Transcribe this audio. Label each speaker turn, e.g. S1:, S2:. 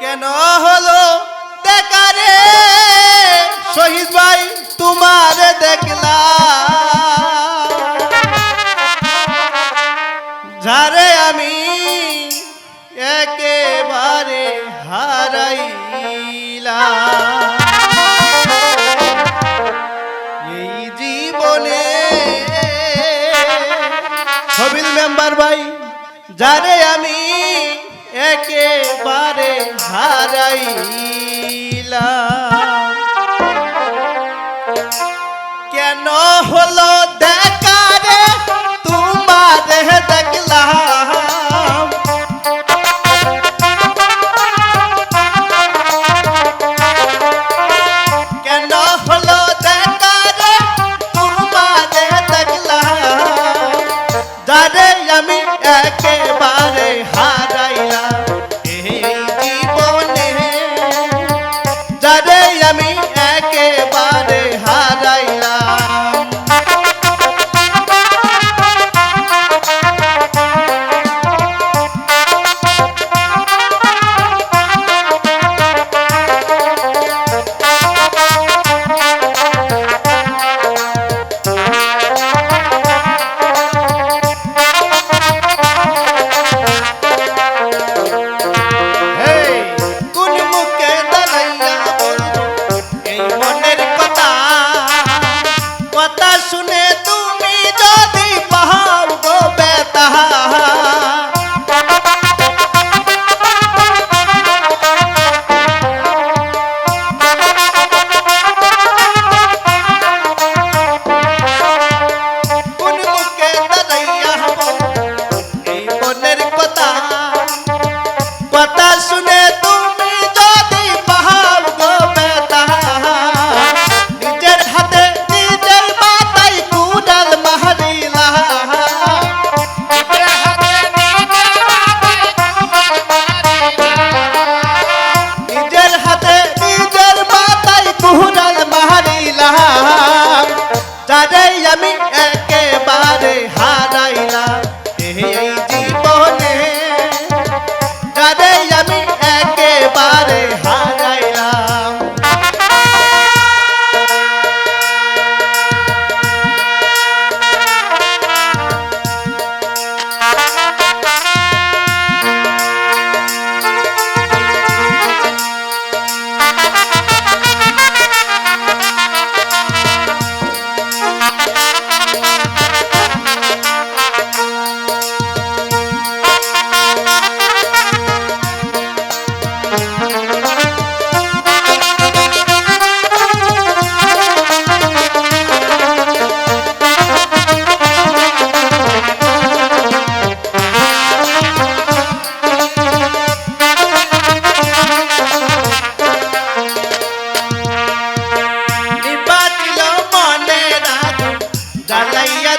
S1: কেন হলো? দেখারে শহীদ ভাই, তোমার দেখলাম। যারে আমি একেবারে হারাইলা এই জীবনে হবিল মেম্বার ভাই যারে আমি একেবারে হারাইলা। কেন হলো hey, hey.